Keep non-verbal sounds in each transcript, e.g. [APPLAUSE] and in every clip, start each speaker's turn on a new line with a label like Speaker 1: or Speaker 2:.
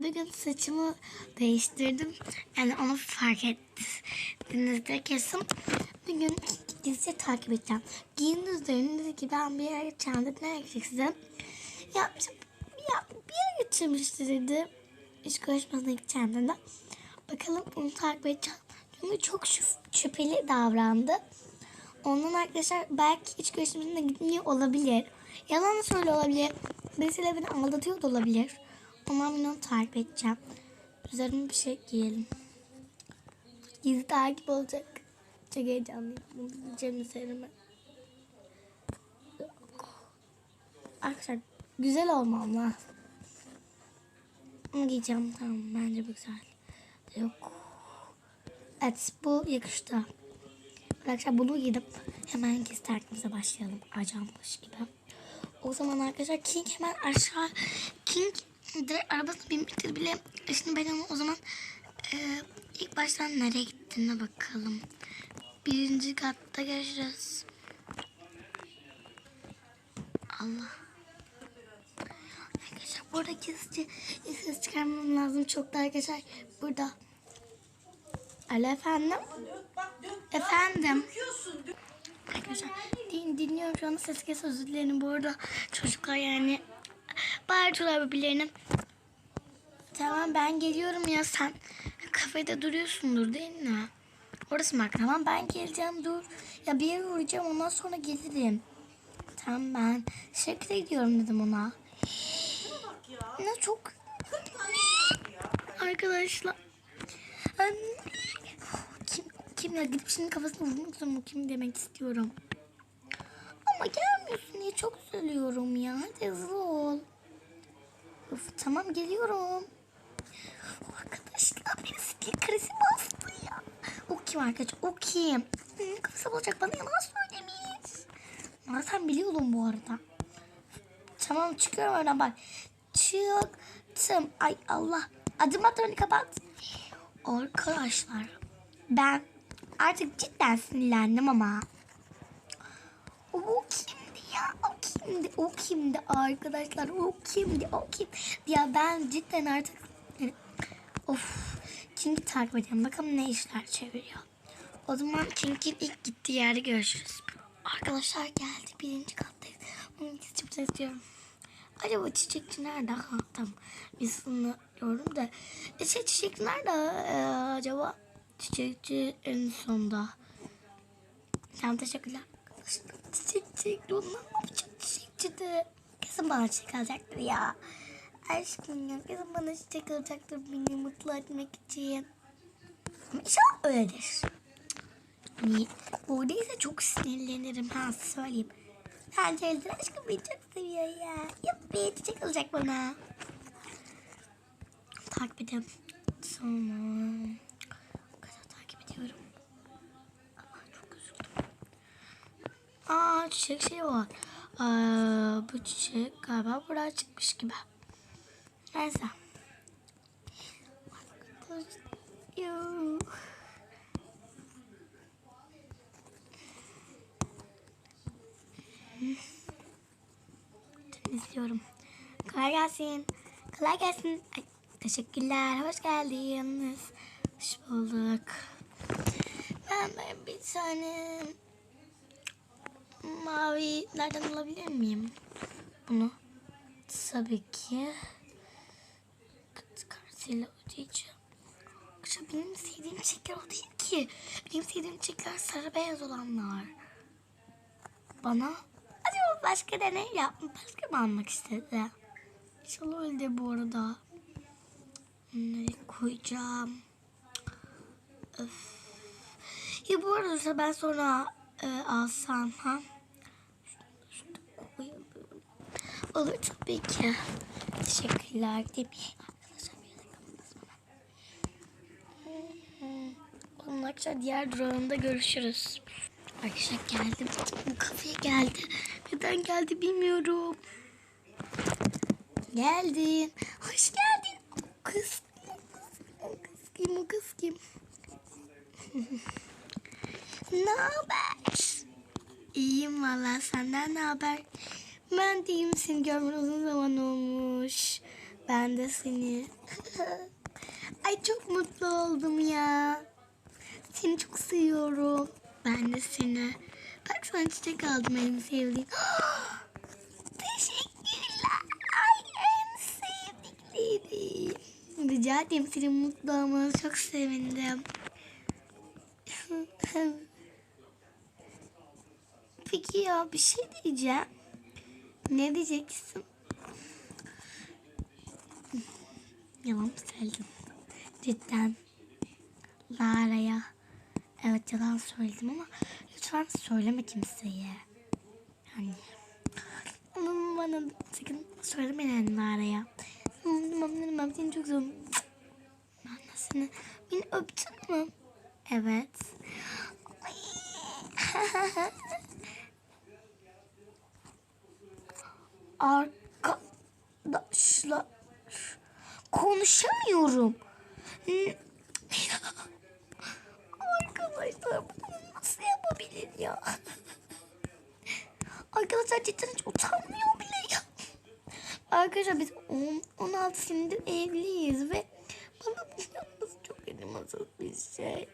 Speaker 1: Bugün saçımı değiştirdim. Yani onu fark ettiğinizde kesin. Bugün dizi takip edeceğim. Giyiniz üzerinde ki ben bir yere gideceğim dedi. Nereye gideceksiniz? Ya, işte- ya bir yere gideceğim işte dedi. İş görüşmesine gideceğim dedi. Bakalım onu takip edeceğim. Çünkü çok şüp- şüpheli davrandı. Ondan arkadaşlar belki hiç görüşmesine gitmiyor olabilir. Yalan söyle olabilir. Birisiyle beni aldatıyor da olabilir. Ondan ben onu takip edeceğim. Üzerine bir şey giyelim. Gizli takip olacak. Çok heyecanlıyım. Bunu giyeceğim üzerime. Arkadaşlar güzel olmam lazım. Bunu giyeceğim. Tamam bence bu güzel. Yok. Evet bu yakıştı. Arkadaşlar bunu giydim. Hemen gizli takipimize başlayalım. Ajanmış gibi. O zaman arkadaşlar King hemen aşağı King direkt arabasına binmiştir bile. Şimdi ben onu o zaman e, ilk baştan nereye gittiğine bakalım. Birinci katta görüşürüz. Allah. Arkadaşlar burada gizlice ses çıkarmam lazım. Çok da arkadaşlar burada. Alo efendim. Efendim. Arkadaşlar din, dinliyorum şu anda ses kes özür dilerim. Bu arada çocuklar yani bağırıyorlar birbirlerine. Tamam ben geliyorum ya sen kafede duruyorsundur değil mi? Orası mı? Tamam ben geleceğim dur. Ya bir yere uğrayacağım ondan sonra gelirim. Tamam ben şirkete gidiyorum dedim ona. Ne çok... Arkadaşlar. Kim, kim ya gidip şimdi kafasına vurmak zorunda kim demek istiyorum. Ama gelmiyorsun diye çok üzülüyorum ya. Hadi hızlı ol. Of, tamam geliyorum. Arkadaşlar bir krizi bastı ya. O arkadaş? O kim? Hı, Kafası olacak bana yalan söylemiş. Ama sen biliyordun bu arada. Tamam çıkıyorum oradan bak. Çıktım. Ay Allah. Adım atlarını kapat. Arkadaşlar ben artık cidden sinirlendim ama. O kimdi ya? Kimdi? O kimdi arkadaşlar? O kimdi? O kim? Ya ben cidden artık of King'i takip edeceğim. Bakalım ne işler çeviriyor. O zaman King'in ilk gittiği yerde görüşürüz. Arkadaşlar geldi. Birinci kattayız. Bunu gideceğim istiyorum. Acaba çiçekçi nerede? Ha tamam. Biz bunu gördüm de. E, şey, çiçek nerede e, acaba? Çiçekçi en sonda. Tamam teşekkürler. Çiçekçi. Onlar ne yapacak de? Kesin bana çiçek alacaktır ya. Aşkım ya kesin bana çiçek alacaktır beni mutlu etmek için. İnşallah öyledir. Niye? Buradaysa çok sinirlenirim ha söyleyeyim. Bence Eldir aşkım beni çok seviyor ya. Yuppi çiçek alacak bana. Takip ediyorum. Tamam. O kadar takip ediyorum. Aa, çok üzüldüm. Aa çiçek şey var. Aa, bu çiçek galiba buradan çıkmış gibi. Neyse. Temizliyorum. Kolay gelsin. Kolay gelsin. Ay, teşekkürler. Hoş geldiniz. Hoş bulduk. Ben böyle bir tane mavi nereden alabilir miyim? Bunu. Tabii ki. Kartıyla ödeyeceğim. Arkadaşlar benim sevdiğim çiçekler o değil ki. Benim sevdiğim çiçekler sarı beyaz olanlar. Bana acaba başka ne yapma başka mı almak istedi? İnşallah öyle bu arada. Nereye koyacağım? Öf. Ya bu arada ben sonra e, alsam ha? Şunu koyalım. Olur tabii ki. Teşekkürler hemen. Onun arkadaşlar diğer durağında görüşürüz. Arkadaşlar geldim. Bu kafeye geldi. Neden geldi bilmiyorum. Geldin. Hoş geldin. O kız. O kız kim? O kız kim? [LAUGHS] ne haber? İyiyim valla. Senden ne haber? Ben de iyiyim. Seni görmeden uzun zaman olmuş. Ben de seni. [LAUGHS] Ay çok mutlu oldum ya. Seni çok seviyorum. Ben de seni. Bak sana çiçek aldım en sevdiğim. [GASPS] Teşekkürler. Ay en sevdiklerim. Rica ederim senin mutlu olmanı çok sevindim. [LAUGHS] Peki ya bir şey diyeceğim. Ne diyeceksin? Yalan söyledim? Cidden. Lara'ya. Evet yalan söyledim ama lütfen söyleme kimseye. Yani. Onun bana sakın söylemeyin Lara'ya. Ben, ben seni çok seviyorum. Ben seni. Beni öptün mü? Evet. [LAUGHS] Arkadaşlar konuşamıyorum. Arkadaşlar bunu nasıl yapabilir ya? Arkadaşlar cidden hiç utanmıyor bile ya. Arkadaşlar biz 10, 16 senedir evliyiz ve bana bunu yapması çok acımasız bir şey.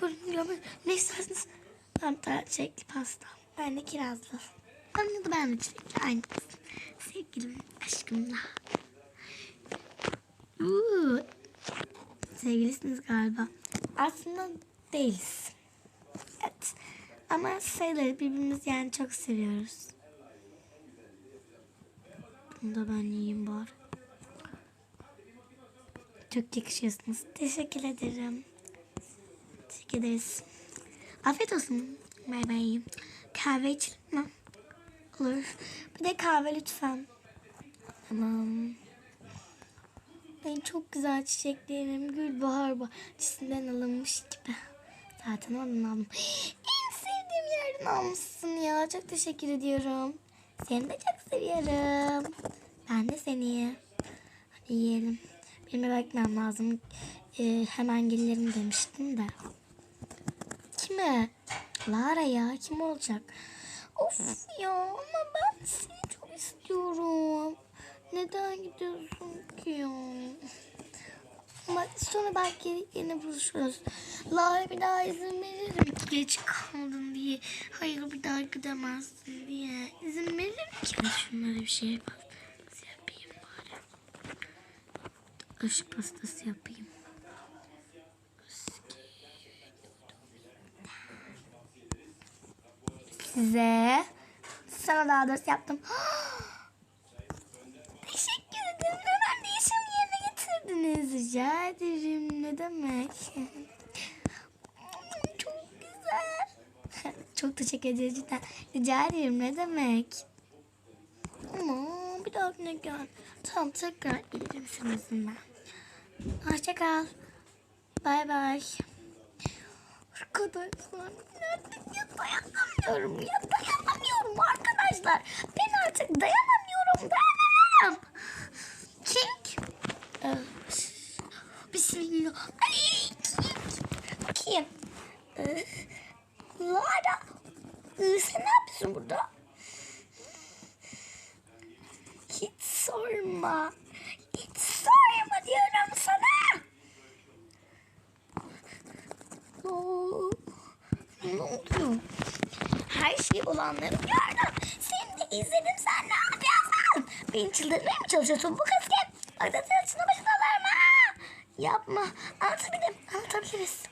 Speaker 1: Buyurun de çiçekli pasta. Ben de kirazlı. Anladı ben de çiçekli. Aynı. Sevgilim, aşkımla. Uuu. Sevgilisiniz galiba. Aslında değiliz. Evet. Ama sayılır birbirimizi yani çok seviyoruz. Bunu da ben yiyeyim bari. Çok yakışıyorsunuz. Teşekkür ederim. Teşekkür ederiz. Afiyet olsun. Bay bay. Kahve içelim? Olur. Bir de kahve lütfen. Tamam. Ben çok güzel çiçeklerim Gülbahar bahçesinden alınmış gibi. Zaten oradan aldım. En sevdiğim yerden almışsın ya. Çok teşekkür ediyorum. Seni de çok seviyorum. Ben de seni. Hadi yiyelim. Benim eve gitmem lazım. Ee, hemen gelirim demiştim de. Kime? Lara ya. Kim olacak? Of ya ama ben seni çok istiyorum. Neden gidiyorsun ki ya? Ama sonra belki yine buluşuruz. Lara bir daha izin veririm ki geç kaldın diye. Hayır bir daha gidemezsin diye. İzin veririm ki. Şunlara bir şey pastası yapayım bari. Aşk pastası yapayım. Size sana daha doğrusu yaptım. [GASPS] Teşekkür ederim. Hemen değişim yerine getirdiniz. Rica ederim. Ne demek? Çok güzel. [LAUGHS] Çok teşekkür ederim cidden. Rica ederim. Ne demek? Ama bir dahakine gel. Tamam tekrar gelirim senin yüzünden. Hoşça kal. Bay bay. Arkadaşlar artık ya dayanamıyorum ya dayanamıyorum arkadaşlar. Ben artık dayanamıyorum dayanamıyorum. King. Ee, Bismillah. Ay, King. Kim? Ee, Lara. Ee, sen ne yapıyorsun burada? Hiç sorma. Hiç sorma diyorum sana. Ne oluyor? Her şey olanları gördüm. Seni de izledim sen ne yapıyorsun? Beni çıldırmaya mı çalışıyorsun bu kız kim? Bak da saçını başına alarım ha. Yapma. Anlatabilirim. Anlatabiliriz.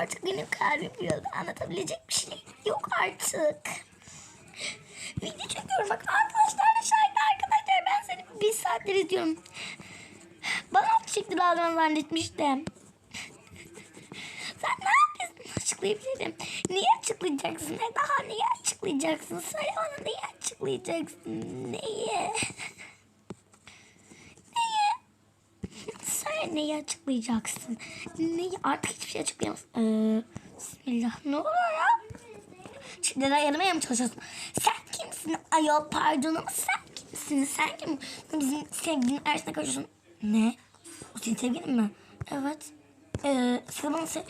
Speaker 1: Artık benim kalbim kırıldı. Anlatabilecek bir şey yok artık. Video çekiyorum bak arkadaşlar da şahit arkadaşlar ben seni bir saattir izliyorum. Bana çiçekli lazım zannetmiştim. Sen ne yapıyorsun? Açıklayabilirim. Niye açıklayacaksın? Ne daha niye açıklayacaksın? Söyle bana niye açıklayacaksın? Neyi? Neyi? Söyle neyi açıklayacaksın? Neyi? Artık hiçbir şey açıklayamazsın. Ee, bismillah. Ne oluyor ya? Şimdi dayanamaya mı çalışıyorsun? Sen kimsin? Ayol pardon ama sen kimsin? Sen kim? Bizim sevgilinin arasına karışıyorsun. Ne? O senin sevgilin mi? Evet. Ee, bana se-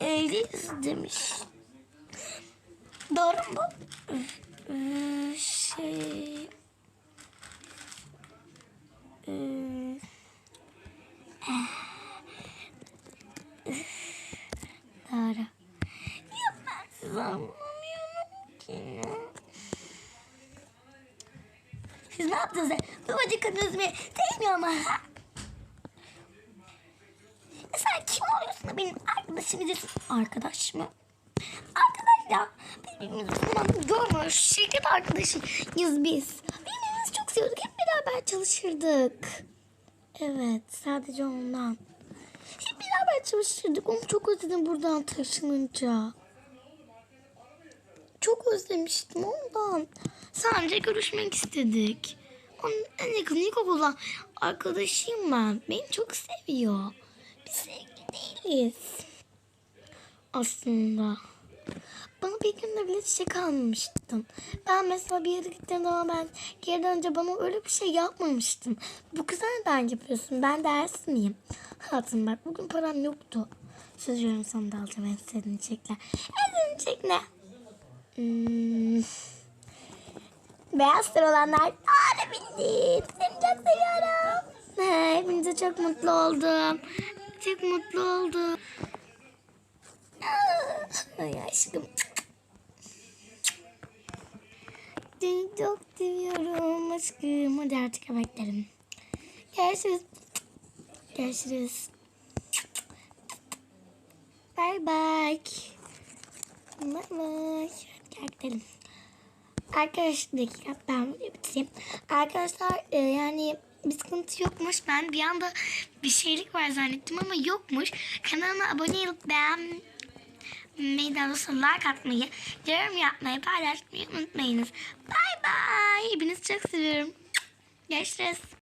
Speaker 1: evliyiz demiş. Doğru mu? Ee, şey... Ee, Doğru. Ya ben sizi anlamıyorum ki. Siz ne yaptınız? Babacık kadınız mı? Değmiyor ama. E Sen kim oluyorsun da benim arkadaşım diyeceksin. Arkadaş mı? Arkadaş ya. Birbirimizi zaman görmüyoruz. Şirket arkadaşıyız biz. Birbirimizi çok seviyorduk. Hep beraber çalışırdık. Evet sadece ondan. Hep beraber çalışırdık. Onu çok özledim buradan taşınınca. Çok özlemiştim ondan. Sadece görüşmek istedik. Onun en yakın ilkokuldan arkadaşıyım ben. Beni çok seviyor. Biz sevgili değiliz. Aslında. Bana bir gün de bile çiçek almamıştın. Ben mesela bir yere gittiğim zaman ben geri dönünce bana öyle bir şey yapmamıştın. Bu kıza neden yapıyorsun? Ben ders miyim? Hatun bak bugün param yoktu. Söz veriyorum sana da alacağım en sevdiğin çiçekler. En sevdiğin çiçek ne? Hmm. Beyaz sarı olanlar. Aa ne bildin. Seni çok seviyorum. He, hepinize çok mutlu oldum. Çok mutlu oldum. Aa, Ay aşkım. Seni çok seviyorum aşkım. Hadi artık gidelim. Görüşürüz. Görüşürüz. Bye bye. Bye bye. Gel gidelim. Arkadaşlar dakika ben bitireyim. Arkadaşlar e, yani bir sıkıntı yokmuş. Ben bir anda bir şeylik var zannettim ama yokmuş. Kanalıma abone olup beğen doğrusu like atmayı, yorum yapmayı, paylaşmayı unutmayınız. Bye bye. Hepinizi çok seviyorum. Görüşürüz.